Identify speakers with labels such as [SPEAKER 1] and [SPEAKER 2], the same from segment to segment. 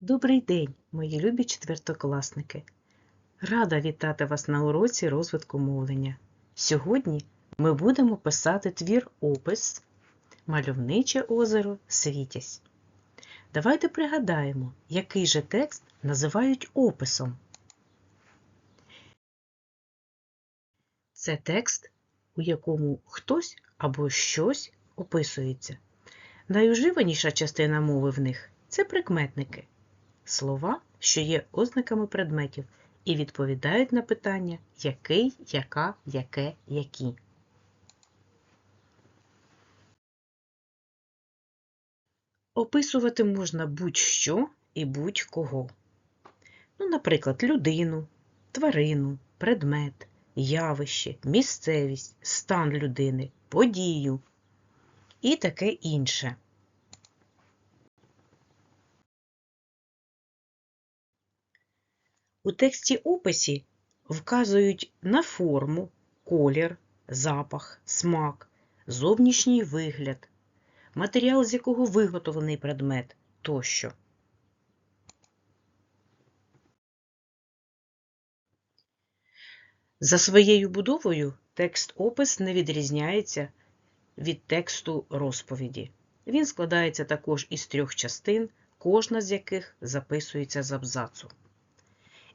[SPEAKER 1] Добрий день, мої любі четвертокласники! Рада вітати вас на уроці розвитку мовлення. Сьогодні ми будемо писати твір опис Мальовниче озеро Світязь. Давайте пригадаємо, який же текст називають описом. Це текст, у якому хтось або щось описується. Найуживаніша частина мови в них це прикметники слова, що є ознаками предметів, і відповідають на питання який, яка, яке, які. Описувати можна будь-що і будь-кого. Ну, наприклад, людину, тварину, предмет, явище, місцевість, стан людини, подію і таке інше. У тексті описі вказують на форму, колір, запах, смак, зовнішній вигляд, матеріал, з якого виготовлений предмет тощо. За своєю будовою текст-опис не відрізняється від тексту розповіді. Він складається також із трьох частин, кожна з яких записується з абзацу.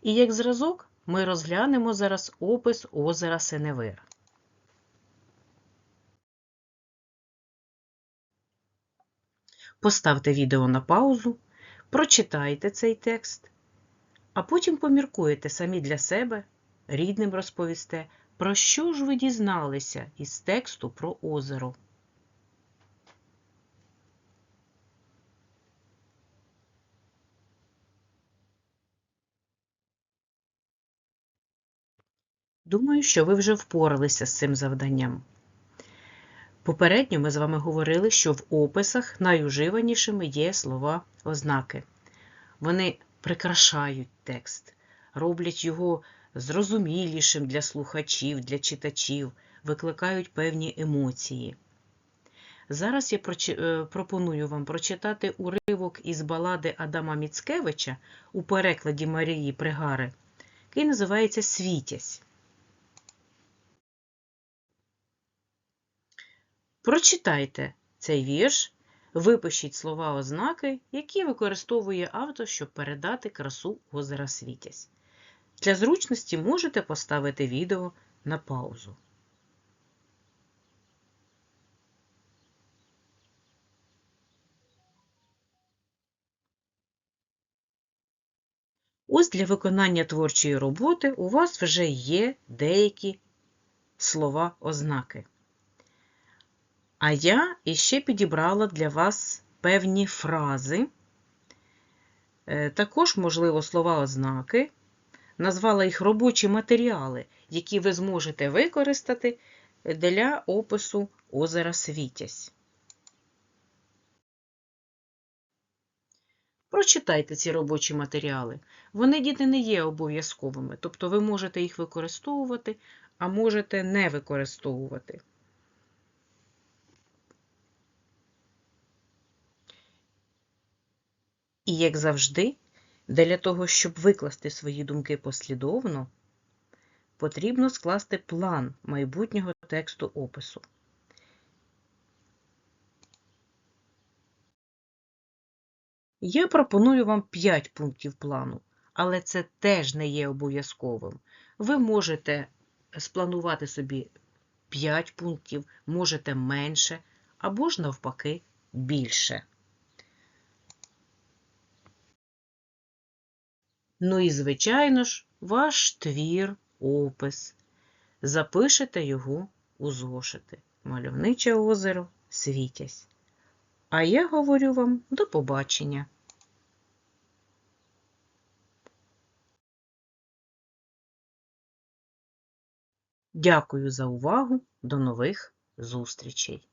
[SPEAKER 1] І як зразок ми розглянемо зараз опис озера Сеневир. Поставте відео на паузу, прочитайте цей текст, а потім поміркуєте самі для себе, рідним розповісте, про що ж ви дізналися із тексту про озеро. Думаю, що ви вже впоралися з цим завданням. Попередньо ми з вами говорили, що в описах найуживанішими є слова ознаки. Вони прикрашають текст, роблять його зрозумілішим для слухачів, для читачів, викликають певні емоції. Зараз я е, пропоную вам прочитати уривок із балади Адама Міцкевича у перекладі Марії Пригари, який називається Світязь. Прочитайте цей вірш, випишіть слова ознаки, які використовує автор, щоб передати красу озера Світязь. Для зручності можете поставити відео на паузу. Ось для виконання творчої роботи у вас вже є деякі слова ознаки. А я іще підібрала для вас певні фрази, е, також, можливо, слова ознаки, назвала їх робочі матеріали, які ви зможете використати для опису озера Світязь. Прочитайте ці робочі матеріали. Вони, діти, не є обов'язковими, тобто ви можете їх використовувати, а можете не використовувати. І, як завжди, для того, щоб викласти свої думки послідовно, потрібно скласти план майбутнього тексту опису. Я пропоную вам 5 пунктів плану, але це теж не є обов'язковим. Ви можете спланувати собі 5 пунктів, можете менше, або ж навпаки більше. Ну і, звичайно ж, ваш твір, опис. Запишете його у зошити. Мальовниче озеро світязь. А я говорю вам до побачення. Дякую за увагу. До нових зустрічей!